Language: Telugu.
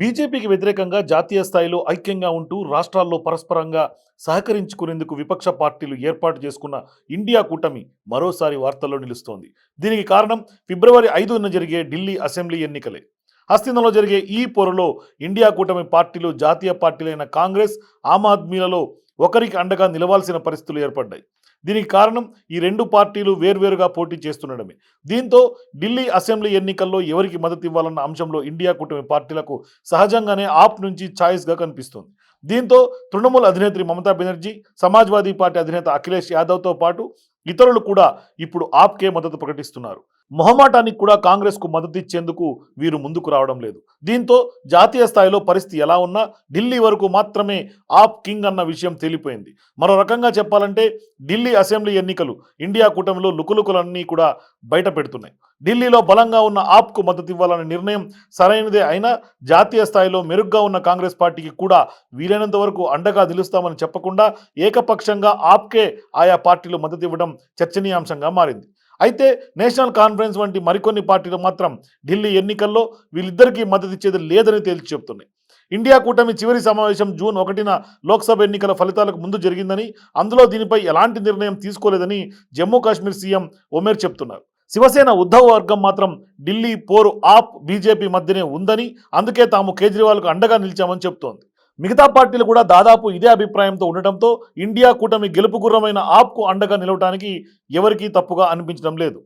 బీజేపీకి వ్యతిరేకంగా జాతీయ స్థాయిలో ఐక్యంగా ఉంటూ రాష్ట్రాల్లో పరస్పరంగా సహకరించుకునేందుకు విపక్ష పార్టీలు ఏర్పాటు చేసుకున్న ఇండియా కూటమి మరోసారి వార్తల్లో నిలుస్తోంది. దీనికి కారణం ఫిబ్రవరి ఐదున జరిగే ఢిల్లీ అసెంబ్లీ ఎన్నికలే. హస్తినంలో జరిగే ఈ పొరలో ఇండియా కూటమి పార్టీలు జాతీయ పార్టీలైన కాంగ్రెస్ ఆమ్ ఆద్మీలలో ఒకరికి అండగా నిలవాల్సిన పరిస్థితులు ఏర్పడ్డాయి. దీనికి కారణం ఈ రెండు పార్టీలు వేర్వేరుగా పోటీ చేస్తుండడమే. దీంతో ఢిల్లీ అసెంబ్లీ ఎన్నికల్లో ఎవరికి మద్దతు ఇవ్వాలన్న అంశంలో ఇండియా కూటమి పార్టీలకు సహజంగానే ఆప్ నుంచి ఛాయిస్గా కనిపిస్తుంది. దీంతో తృణమూల్ అధినేత్రి మమతా బెనర్జీ సమాజ్వాదీ పార్టీ అధినేత అఖిలేష్ యాదవ్తో పాటు ఇతరులు కూడా ఇప్పుడు ఆప్కే మద్దతు ప్రకటిస్తున్నారు. మొహమాటానికి కూడా కాంగ్రెస్కు మద్దతు ఇచ్చేందుకు వీరు ముందుకు రావడం లేదు. దీంతో జాతీయ స్థాయిలో పరిస్థితి ఎలా ఉన్నా ఢిల్లీ వరకు మాత్రమే ఆప్ కింగ్ అన్న విషయం తేలిపోయింది. మరో రకంగా చెప్పాలంటే ఢిల్లీ అసెంబ్లీ ఎన్నికలు ఇండియా కూటమిలో లుకులుకులన్నీ కూడా బయట పెడుతున్నాయి. ఢిల్లీలో బలంగా ఉన్న ఆప్కు మద్దతు ఇవ్వాలనే నిర్ణయం సరైనదే అయినా జాతీయ స్థాయిలో మెరుగ్గా ఉన్న కాంగ్రెస్ పార్టీకి కూడా వీలైనంత వరకు అండగా నిలుస్తామని చెప్పకుండా ఏకపక్షంగా ఆప్కే ఆయా పార్టీలు మద్దతు ఇవ్వడం చర్చనీయాంశంగా మారింది. అయితే నేషనల్ కాన్ఫరెన్స్ వంటి మరికొన్ని పార్టీలు మాత్రం ఢిల్లీ ఎన్నికల్లో వీళ్ళిద్దరికీ మద్దతు ఇచ్చేది లేదని తేల్చి చెబుతున్నాయి ఇండియా కూటమి చివరి సమావేశం జూన్ ఒకటిన లోక్సభ ఎన్నికల ఫలితాలకు ముందు జరిగిందని అందులో దీనిపై ఎలాంటి నిర్ణయం తీసుకోలేదని జమ్మూ కాశ్మీర్ సీఎం ఒమేర్ చెప్తున్నారు. శివసేన ఉద్ధవ్ వర్గం మాత్రం ఢిల్లీ పోరు ఆప్ బీజేపీ మధ్యనే ఉందని అందుకే తాము కేజ్రీవాల్కు అండగా నిలిచామని చెప్తోంది. మిగతా పార్టీలు కూడా దాదాపు ఇదే అభిప్రాయంతో ఉండటంతో ఇండియా కూటమి గెలుపు గుర్రమైన ఆప్కు అండగా నిలవడానికి ఎవరికీ తప్పుగా అనిపించడం లేదు.